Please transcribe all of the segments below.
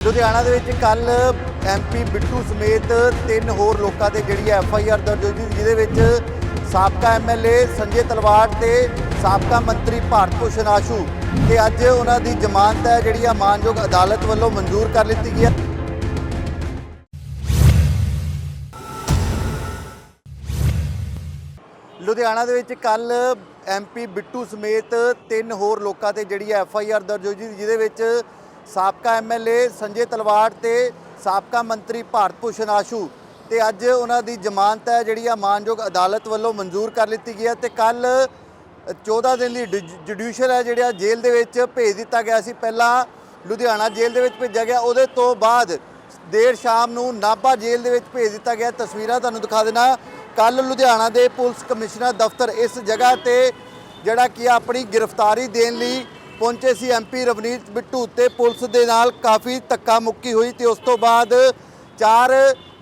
ਲੁਧਿਆਣਾ ਦੇ ਵਿੱਚ ਕੱਲ ਐਮਪੀ ਬਿੱਟੂ ਸਮੇਤ ਤਿੰਨ ਹੋਰ ਲੋਕਾਂ ਤੇ ਜਿਹੜੀ ਐਫ ਆਈ ਆਰ ਦਰਜ ਹੋਈ ਸੀ, ਜਿਹਦੇ ਵਿੱਚ ਸਾਬਕਾ ਐਮਐਲਏ ਸੰਜੇ ਤਲਵਾੜ ਤੇ ਸਾਬਕਾ ਮੰਤਰੀ ਭਾਰਤ ਭੂਸ਼ਣ ਆਸ਼ੂ ਤੇ ਅੱਜ ਉਹਨਾਂ ਦੀ ਜ਼ਮਾਨਤ ਹੈ, ਜਿਹੜੀ ਆ ਮਾਨਯੋਗ ਅਦਾਲਤ ਵੱਲੋਂ ਮਨਜ਼ੂਰ ਕਰ ਲਿੱਤੀ ਗਈ ਹੈ। ਲੁਧਿਆਣਾ ਦੇ ਵਿੱਚ ਕੱਲ ਐਮਪੀ ਬਿੱਟੂ ਸਮੇਤ ਤਿੰਨ ਹੋਰ ਲੋਕਾਂ ਤੇ ਜਿਹੜੀ ਐਫ ਆਈ ਆਰ ਦਰਜ ਹੋਈ ਸੀ, ਜਿਹਦੇ ਵਿੱਚ ਸਾਬਕਾ ਐਮਐਲਏ ਸੰਜੇ ਤਲਵਾੜ ਤੇ ਸਾਬਕਾ ਮੰਤਰੀ ਭਾਰਤ ਭੂਸ਼ਣ ਆਸ਼ੂ ਤੇ ਅੱਜ ਉਹਨਾਂ ਦੀ ਜ਼ਮਾਨਤ ਹੈ, ਜਿਹੜੀ ਆ ਮਾਨਯੋਗ ਅਦਾਲਤ ਵੱਲੋਂ ਮਨਜ਼ੂਰ ਕਰ ਲਿੱਤੀ ਗਈ ਹੈ ਤੇ ਕੱਲ 14 ਦਿਨ ਲਈ ਜੁਡੀਸ਼ੀਅਲ ਹੈ ਜਿਹੜਾ ਜੇਲ੍ਹ ਦੇ ਵਿੱਚ ਭੇਜ ਦਿੱਤਾ ਗਿਆ ਸੀ। ਪਹਿਲਾਂ ਲੁਧਿਆਣਾ ਜੇਲ੍ਹ ਦੇ ਵਿੱਚ ਭੇਜਿਆ ਗਿਆ, ਉਹਦੇ ਤੋਂ ਬਾਅਦ ਦੇਰ ਸ਼ਾਮ ਨੂੰ ਨਾਭਾ ਜੇਲ੍ਹ ਦੇ ਵਿੱਚ ਭੇਜ ਦਿੱਤਾ ਗਿਆ। ਤਸਵੀਰਾਂ ਤੁਹਾਨੂੰ ਦਿਖਾ ਦੇਣਾ ਕੱਲ ਲੁਧਿਆਣਾ ਦੇ ਪੁਲਿਸ ਕਮਿਸ਼ਨਰ ਦਫ਼ਤਰ ਇਸ ਜਗ੍ਹਾ ਤੇ ਜਿਹੜਾ ਕਿ ਆ ਆਪਣੀ ਗ੍ਰਿਫਤਾਰੀ ਦੇਣ ਲਈ ਪਹੁੰਚੇ ਸੀ ਐਮਪੀ ਰਵਨੀਤ ਬਿੱਟੂ ਤੇ ਪੁਲਿਸ ਦੇ ਨਾਲ ਕਾਫੀ ਧੱਕਾ ਮੁੱਕੀ ਹੋਈ ਤੇ ਉਸ ਤੋਂ ਬਾਅਦ ਚਾਰ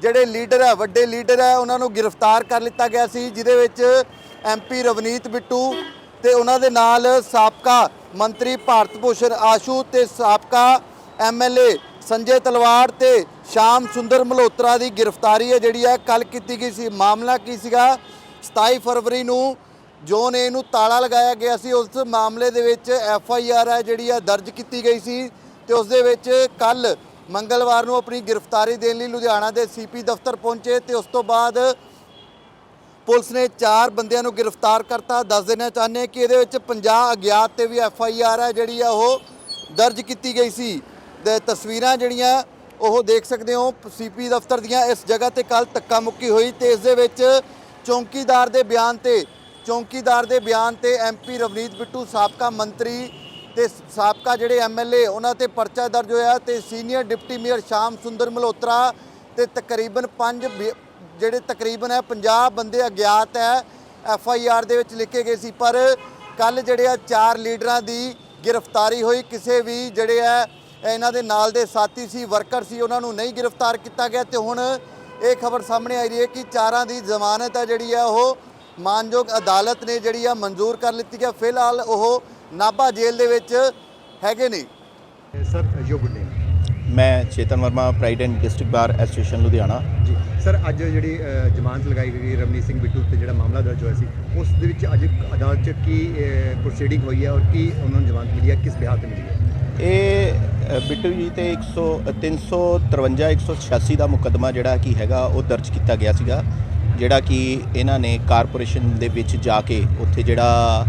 ਜਿਹੜੇ ਲੀਡਰ ਹੈ ਵੱਡੇ ਲੀਡਰ ਹੈ ਉਹਨਾਂ ਨੂੰ ਗ੍ਰਿਫਤਾਰ ਕਰ ਲਿੱਤਾ ਗਿਆ ਸੀ, ਜਿਹਦੇ ਵਿੱਚ ਐਮਪੀ ਰਵਨੀਤ ਬਿੱਟੂ ਤੇ ਉਹਨਾਂ ਦੇ ਨਾਲ ਸਾਬਕਾ ਮੰਤਰੀ ਭਾਰਤ ਭੂਸ਼ਣ ਆਸ਼ੂ ਤੇ ਸਾਬਕਾ ਐਮਐਲਏ ਸੰਜੇ ਤਲਵਾੜ ਤੇ ਸ਼ਾਮ ਸੁੰਦਰ ਮਲਹੋਤਰਾ ਦੀ ਗ੍ਰਿਫਤਾਰੀ ਹੈ, ਜਿਹੜੀ ਹੈ ਕੱਲ ਕੀਤੀ ਗਈ ਸੀ। ਮਾਮਲਾ ਕੀ ਸੀਗਾ? 27 ਫਰਵਰੀ ਨੂੰ ਜੋ ਨੇ ਨੂੰ ਤਾਲਾ ਲਗਾਇਆ ਗਿਆ ਸੀ, ਉਸ ਮਾਮਲੇ ਦੇ ਵਿੱਚ ਐਫ ਆਈ ਆਰ ਹੈ ਜਿਹੜੀ ਆ ਦਰਜ ਕੀਤੀ ਗਈ ਸੀ ਤੇ ਉਸ ਦੇ ਵਿੱਚ ਕੱਲ ਮੰਗਲਵਾਰ ਨੂੰ ਆਪਣੀ ਗ੍ਰਿਫਤਾਰੀ ਦੇਣ ਲਈ ਲੁਧਿਆਣਾ ਦੇ ਸੀਪੀ ਦਫ਼ਤਰ ਪਹੁੰਚੇ ਤੇ ਉਸ ਤੋਂ ਬਾਅਦ ਪੁਲਿਸ ਨੇ ਚਾਰ ਬੰਦਿਆਂ ਨੂੰ ਗ੍ਰਿਫਤਾਰ ਕਰਤਾ। ਦੱਸ ਦੇਣਾ ਚਾਹੁੰਦੇ ਕਿ ਇਹਦੇ ਵਿੱਚ 50 ਅਗਿਆਤ ਤੇ ਵੀ ਐਫ ਆਈ ਆਰ ਹੈ ਜਿਹੜੀ ਆ ਉਹ ਦਰਜ ਕੀਤੀ ਗਈ ਸੀ। ਤੇ ਤਸਵੀਰਾਂ ਜਿਹੜੀਆਂ ਉਹ ਦੇਖ ਸਕਦੇ ਹੋ ਸੀਪੀ ਦਫ਼ਤਰ ਦੀਆਂ ਇਸ ਜਗ੍ਹਾ ਤੇ ਕੱਲ ਧੱਕਾ ਮੁੱਕੀ ਹੋਈ ਤੇ ਇਸ ਦੇ ਵਿੱਚ ਚੌਂਕੀਦਾਰ ਦੇ ਬਿਆਨ ਤੇ ਚੌਂਕੀਦਾਰ ਦੇ ਬਿਆਨ ਤੇ ਐਮਪੀ ਰਵਨੀਤ ਬਿੱਟੂ, ਸਾਬਕਾ ਮੰਤਰੀ ਤੇ ਸਾਬਕਾ ਜਿਹੜੇ ਐਮਐਲਏ ਉਹਨਾਂ ਤੇ ਪਰਚਾ ਦਰਜ ਹੋਇਆ ਤੇ ਸੀਨੀਅਰ ਡਿਪਟੀ ਮੇਅਰ ਸ਼ਾਮ ਸੁੰਦਰ ਮਲਹੋਤਰਾ ਤੇ ਤਕਰੀਬਨ 5 ਜਿਹੜੇ ਤਕਰੀਬਨ ਹੈ 50 ਬੰਦੇ ਅਗਿਆਤ ਹੈ, ਐਫ ਆਈ ਆਰ ਦੇ ਵਿੱਚ ਲਿਖੇ ਗਏ ਸੀ। ਪਰ ਕੱਲ ਜਿਹੜੇ ਆ ਚਾਰ ਲੀਡਰਾਂ ਦੀ ਗ੍ਰਿਫਤਾਰੀ ਹੋਈ, ਕਿਸੇ ਵੀ ਜਿਹੜੇ ਆ ਇਹਨਾਂ ਦੇ ਨਾਲ ਦੇ ਸਾਥੀ ਸੀ, ਵਰਕਰ ਸੀ, ਉਹਨਾਂ ਨੂੰ ਨਹੀਂ ਗ੍ਰਿਫਤਾਰ ਕੀਤਾ ਗਿਆ ਤੇ ਹੁਣ ਇਹ ਖਬਰ ਸਾਹਮਣੇ ਆ ਰਹੀ ਹੈ ਕਿ ਚਾਰਾਂ ਦੀ ਜ਼ਮਾਨਤ ਹੈ ਜਿਹੜੀ ਆ ਉਹ ਮਾਨਯੋਗ ਅਦਾਲਤ ਨੇ ਜਿਹੜੀ ਆ ਮਨਜ਼ੂਰ ਕਰ ਲਿੱਤੀ ਹੈ ਫਿਲਹਾਲ ਉਹ ਨਾਭਾ ਜੇਲ੍ਹ ਦੇ ਵਿੱਚ ਹੈਗੇ ਨੇ। ਸਰ ਯੋ ਗੁੱਡ ਨੇਮ ਮੈਂ Chetan Verma pride and district bar association Ludhiana ji sir ਅੱਜ ਜਿਹੜੀ ਜ਼ਮਾਨਤ ਲਗਾਈ ਗਈ ਰਵਨੀਤ ਸਿੰਘ ਬਿੱਟੂ ਤੇ ਜਿਹੜਾ ਮਾਮਲਾ ਦਰਜ ਹੋਇਆ ਸੀ ਉਸ ਦੇ ਵਿੱਚ ਅੱਜ ਅਦਾਲਤ 'ਚ ਕੀ ਪ੍ਰੋਸੀਡਿੰਗ ਹੋਈ ਹੈ ਔਰ ਕੀ ਉਹਨਾਂ ਨੂੰ ਜ਼ਮਾਨਤ ਮਿਲੀ ਹੈ ਕਿਸ ਬਿਹਾਰ ਤੇ ਮਿਲੀ ਹੈ? ਇਹ ਬਿੱਟੂ ਜੀ ਤੇ 100 353 186 ਦਾ ਮੁਕੱਦਮਾ ਜਿਹੜਾ ਕੀ ਹੈਗਾ ਉਹ ਦਰਜ ਕੀਤਾ ਗਿਆ ਸੀਗਾ। ਜਿਹੜਾ ਕਿ ਇਹਨਾਂ ਨੇ ਕਾਰਪੋਰੇਸ਼ਨ ਦੇ ਵਿੱਚ ਜਾ ਕੇ ਉੱਥੇ ਜਿਹੜਾ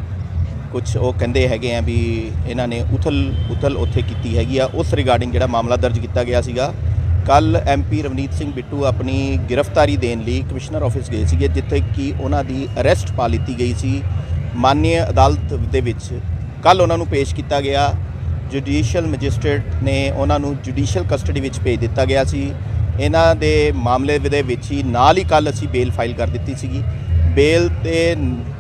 ਕੁਝ ਉਹ ਕਹਿੰਦੇ ਹੈਗੇ ਆ ਵੀ ਇਹਨਾਂ ਨੇ ਉਥਲ ਉਥਲ ਉੱਥੇ ਕੀਤੀ ਹੈਗੀ ਆ। ਉਸ ਰਿਗਾਰਡਿੰਗ ਜਿਹੜਾ ਮਾਮਲਾ ਦਰਜ ਕੀਤਾ ਗਿਆ ਸੀਗਾ ਕੱਲ ਐਮਪੀ ਰਵਨੀਤ ਸਿੰਘ ਬਿੱਟੂ ਆਪਣੀ ਗ੍ਰਿਫਤਾਰੀ ਦੇਣ ਲਈ ਕਮਿਸ਼ਨਰ ਆਫਿਸ ਗਏ ਸੀਗੇ, ਜਿੱਥੇ ਕਿ ਉਹਨਾਂ ਦੀ ਅਰੈਸਟ ਪਾ ਲਿੱਤੀ ਗਈ ਸੀ। ਮਾਨਯ ਅਦਾਲਤ ਦੇ ਵਿੱਚ ਕੱਲ ਉਹਨਾਂ ਨੂੰ ਪੇਸ਼ ਕੀਤਾ ਗਿਆ। ਜੁਡੀਸ਼ੀਅਲ ਮੈਜਿਸਟ੍ਰੇਟ ਨੇ ਉਹਨਾਂ ਨੂੰ ਜੁਡੀਸ਼ੀਅਲ ਕਸਟਡੀ ਵਿੱਚ ਭੇਜ ਦਿੱਤਾ ਗਿਆ ਸੀ। ਇਹਨਾਂ ਦੇ ਮਾਮਲੇ ਦੇ ਵਿੱਚ ਹੀ ਨਾਲ ਹੀ ਕੱਲ ਅਸੀਂ ਬੇਲ ਫਾਈਲ ਕਰ ਦਿੱਤੀ ਸੀਗੀ। ਬੇਲ ਤੇ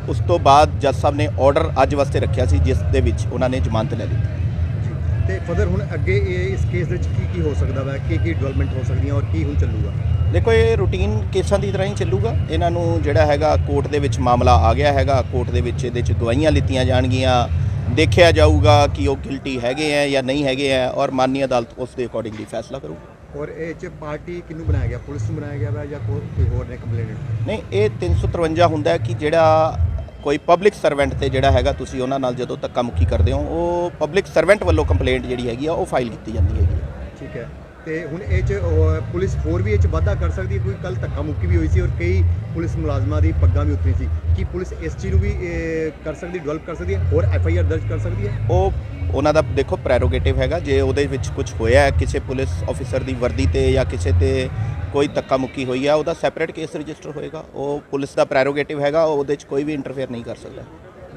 ਉਸ ਤੋਂ ਬਾਅਦ ਜੱਜ ਸਾਹਿਬ ਨੇ ਆਰਡਰ ਅੱਜ ਵਾਸਤੇ ਰੱਖਿਆ ਸੀ ਜਿਸ ਦੇ ਵਿੱਚ ਉਹਨਾਂ ਨੇ ਜ਼ਮਾਨਤ ਲੈ ਲਈ। ਤੇ ਫਰਦਰ ਹੁਣ ਅੱਗੇ ਇਹ ਇਸ ਕੇਸ ਦੇ ਵਿੱਚ ਕੀ ਕੀ ਹੋ ਸਕਦਾ ਵਾ? ਕੀ ਕੀ ਡਿਵੈਲਪਮੈਂਟ ਹੋ ਸਕਦੀਆਂ ਔਰ ਕੀ ਹੁਣ ਚੱਲੂਗਾ? ਦੇਖੋ ਇਹ ਰੂਟੀਨ ਕੇਸਾਂ ਦੀ ਤਰ੍ਹਾਂ ਹੀ ਚੱਲੂਗਾ। ਇਹਨਾਂ ਨੂੰ ਜਿਹੜਾ ਹੈਗਾ ਕੋਰਟ ਦੇ ਵਿੱਚ ਮਾਮਲਾ ਆ ਗਿਆ ਹੈਗਾ। ਕੋਰਟ ਦੇ ਵਿੱਚ ਇਹਦੇ ਚ ਗਵਾਹੀਆਂ ਲਿੱਤੀਆਂ ਜਾਣਗੀਆਂ। ਦੇਖਿਆ ਜਾਊਗਾ ਕਿ ਉਹ ਗਿਲਟੀ ਹੈਗੇ ਆ ਜਾਂ ਨਹੀਂ ਹੈਗੇ ਆ ਔਰ ਮਾਨਯ ਅਦਾਲਤ ਉਸ ਦੇ ਅਕੋਰਡਿੰਗਲੀ ਫੈਸਲਾ ਕਰੂਗੀ। ਔਰ ਇਹ 'ਚ ਪਾਰਟੀ ਕਿਹਨੂੰ ਬਣਾਇਆ ਗਿਆ? ਪੁਲਿਸ ਨੂੰ ਬਣਾਇਆ ਗਿਆ ਵਾ ਜਾਂ ਕੋ- ਕੋਈ ਹੋਰ ਨੇ ਕੰਪਲੇਨਟ ਨਹੀਂ ਇਹ 353 ਹੁੰਦਾ ਹੈ ਕਿ ਜਿਹੜਾ ਕੋਈ ਪਬਲਿਕ ਸਰਵੈਂਟ ਤੇ ਜਿਹੜਾ ਹੈਗਾ ਤੁਸੀਂ ਉਹਨਾਂ ਨਾਲ ਜਦੋਂ ਧੱਕਾ ਮੁੱਕੀ ਕਰਦੇ ਹੋ ਉਹ ਪਬਲਿਕ ਸਰਵੈਂਟ ਵੱਲੋਂ ਕੰਪਲੇਂਟ ਜਿਹੜੀ ਹੈਗੀ ਆ ਉਹ ਫਾਈਲ ਕੀਤੀ ਜਾਂਦੀ ਹੈਗੀ ਹੈ ਠੀਕ ਹੈ। ਤੇ ਹੁਣ ਇਹ 'ਚ ਉਹ, ਪੁਲਿਸ ਹੋਰ ਵੀ ਇਹ 'ਚ ਵਾਧਾ ਕਰ ਸਕਦੀ ਹੈ? ਕੋਈ ਕੱਲ ਧੱਕਾ ਮੁੱਕੀ ਵੀ ਹੋਈ ਸੀ ਔਰ ਕਈ ਪੁਲਿਸ ਮੁਲਾਜ਼ਮਾਂ ਦੀ ਪੱਗਾਂ ਵੀ ਉਤਰੀ ਸੀ। ਕੀ ਪੁਲਿਸ ਇਸ ਚੀਜ਼ ਨੂੰ ਵੀ ਇਹ, ਕਰ ਸਕਦੀ ਡਿਵੈਲਪ ਕਰ ਸਕਦੀ ਹੈ? ਹੋਰ ਐਫ ਆਈ ਆਰ ਦਰਜ ਕਰ ਸਕਦੀ ਹੈ? ਉਹ ਉਹਨਾਂ ਦਾ ਦੇਖੋ ਪ੍ਰੈਰੋਗੇਟਿਵ ਹੈਗਾ। ਜੇ ਉਹਦੇ ਵਿੱਚ ਕੁਝ ਹੋਇਆ ਹੈ ਕਿਸੇ ਪੁਲਿਸ ਅਫੀਸਰ ਦੀ ਵਰਦੀ ਤੇ ਜਾਂ ਕਿਸੇ ਤੇ ਕੋਈ ਧੱਕਾ ਮੁੱਕੀ ਹੋਈ ਆ ਉਹਦਾ ਸੈਪਰੇਟ ਕੇਸ ਰਜਿਸਟਰ ਹੋਏਗਾ। ਉਹ ਪੁਲਿਸ ਦਾ ਪ੍ਰੈਰੋਗੇਟਿਵ ਹੈਗਾ ਉਹਦੇ 'ਚ ਕੋਈ ਵੀ ਇੰਟਰਫੇਅਰ ਨਹੀਂ ਕਰ ਸਕਦਾ।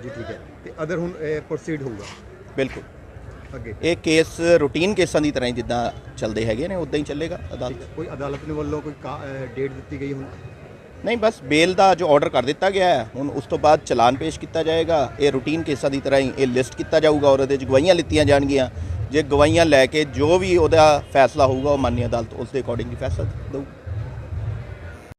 ਜੀ ਠੀਕ ਹੈ। ਤੇ ਅਦਰ ਹੁਣ ਪ੍ਰੋਸੀਡ ਹੋਊਗਾ? ਬਿਲਕੁਲ। ਅੱਗੇ। ਇਹ ਕੇਸ ਰੂਟੀਨ ਕੇਸਾਂ ਦੀ ਤਰ੍ਹਾਂ ਹੀ ਜਿੱਦਾਂ ਚੱਲਦੇ ਹੈਗੇ ਨੇ ਉਦਾਂ ਹੀ ਚੱਲੇਗਾ ਅਦਾਲਤ। ਕੋਈ ਅਦਾਲਤ ਨੇ ਵੱਲੋਂ ਕੋਈ ਡੇਟ ਦਿੱਤੀ ਗਈ ਹੁਣ? ਨਹੀਂ, ਬਸ ਬੇਲ ਦਾ ਜੋ ਆਰਡਰ ਕਰ ਦਿੱਤਾ ਗਿਆ ਹੈ, ਹੁਣ ਉਸ ਤੋਂ ਬਾਅਦ ਚਲਾਨ ਪੇਸ਼ ਕੀਤਾ ਜਾਏਗਾ। ਇਹ ਰੂਟੀਨ ਕੇਸਾਂ ਦੀ ਤਰ੍ਹਾਂ ਹੀ ਇਹ ਲਿਸਟ ਕੀਤਾ ਜਾਊਗਾ ਔਰ ਉਹਦੇ 'ਚ ਗਵਾਹੀਆਂ ਲਿੱਤੀਆਂ ਜਾਣਗੀਆਂ। ਜੇ ਗਵਾਹੀਆਂ ਲੈ ਕੇ ਜੋ ਵੀ ਉਹਦਾ ਫੈਸਲਾ ਹੋਊਗਾ, ਉਹ ਮਾਨਯ ਅਦਾਲਤ ਉਸ ਦੇ ਅਕੋਰਡਿੰਗਲੀ ਫੈਸਲਾ ਦਊ।